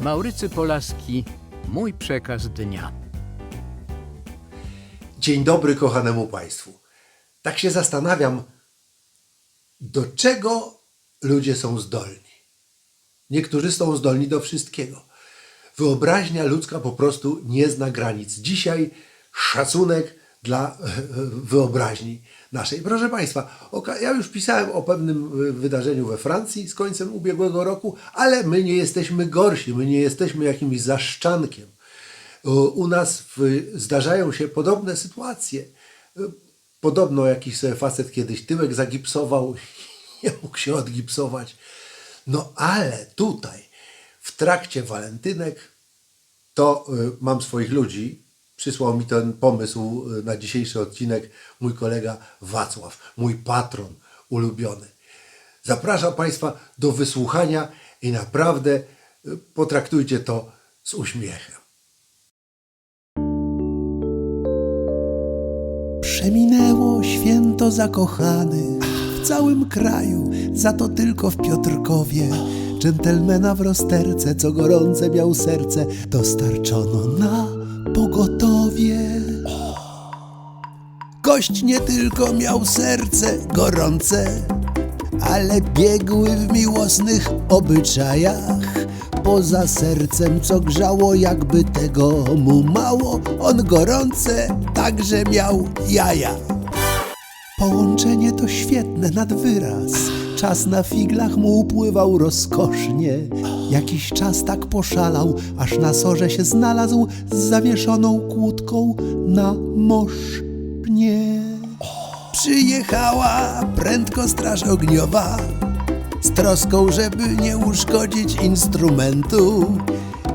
Maurycy Polaski, mój przekaz dnia. Dzień dobry kochanemu Państwu. Tak się zastanawiam, do czego ludzie są zdolni. Niektórzy są zdolni do wszystkiego. Wyobraźnia ludzka po prostu nie zna granic. Dzisiaj szacunek dla wyobraźni naszej. Proszę Państwa, ja już pisałem o pewnym y, wydarzeniu we Francji z końcem ubiegłego roku, ale my nie jesteśmy gorsi, my nie jesteśmy jakimś zaszczankiem. U u nas zdarzają się podobne sytuacje. Podobno jakiś sobie facet kiedyś tyłek zagipsował, nie mógł się odgipsować. No ale tutaj, w trakcie walentynek, to y, mam swoich ludzi. Przysłał mi ten pomysł y, na dzisiejszy odcinek mój kolega Wacław, mój patron ulubiony. Zapraszam Państwa do wysłuchania i naprawdę y, potraktujcie to z uśmiechem. Przeminęło święto zakochanych w całym kraju, za to tylko w Piotrkowie. Dżentelmena w rozterce, co gorące miał serce, dostarczono na pogotowie. Gość nie tylko miał serce gorące, ale biegły w miłosnych obyczajach. Poza sercem, co grzało, jakby tego mu mało, on gorące także miał jaja. Połączenie to świetne nad wyraz. Czas na figlach mu upływał rozkosznie. Jakiś czas tak poszalał, aż na sorze się znalazł z zawieszoną kłódką na mosznie. Przyjechała prędko straż ogniowa z troską, żeby nie uszkodzić instrumentu.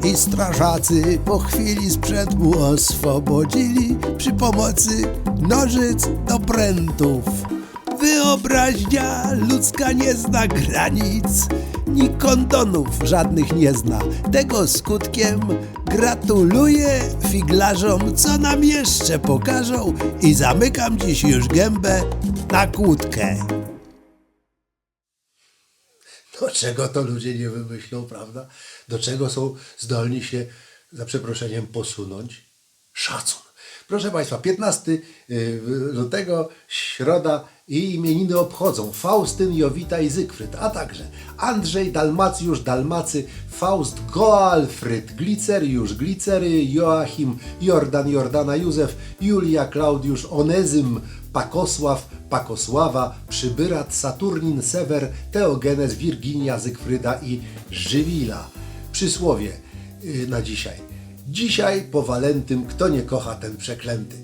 I strażacy po chwili sprzęt mu oswobodzili przy pomocy nożyc do prętów. Wyobraźnia ludzka nie zna granic, ni kondonów żadnych nie zna. Tego skutkiem gratuluję figlarzom, co nam jeszcze pokażą i zamykam dziś już gębę na kłódkę. Do czego to ludzie nie wymyślą, prawda? Do czego są zdolni się, za przeproszeniem, posunąć? Szacun. Proszę Państwa, 15 y, lutego, środa i imieniny obchodzą Faustyn, Jowita i Zygfryd, a także Andrzej, Dalmacjusz, Dalmacy, Faust, Goalfryd, Gliceriusz, Glicery, Joachim, Jordan, Jordana, Józef, Julia, Klaudiusz, Onezym, Pakosław, Pakosława, Przybyrat, Saturnin, Sewer, Teogenes, Wirginia, Zygfryda i Żywila. Przysłowie y, na dzisiaj. Dzisiaj po Walentym, kto nie kocha, ten przeklęty.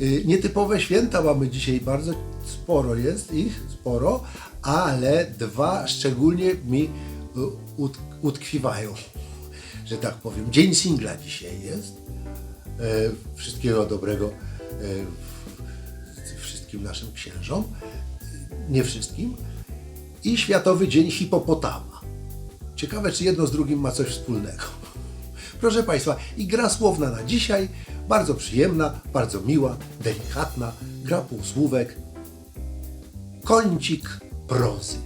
Y, Nietypowe święta mamy dzisiaj, bardzo sporo jest ich, sporo, ale dwa szczególnie mi y, ut- utkwiwają, że tak powiem. Dzień singla dzisiaj jest. E, Wszystkiego dobrego wszystkim naszym księżom, nie wszystkim. I Światowy Dzień Hipopotama. Ciekawe, czy jedno z drugim ma coś wspólnego. Proszę Państwa, i gra słowna na dzisiaj, bardzo przyjemna, bardzo miła, delikatna, gra półsłówek, kącik prozy.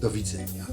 Do widzenia.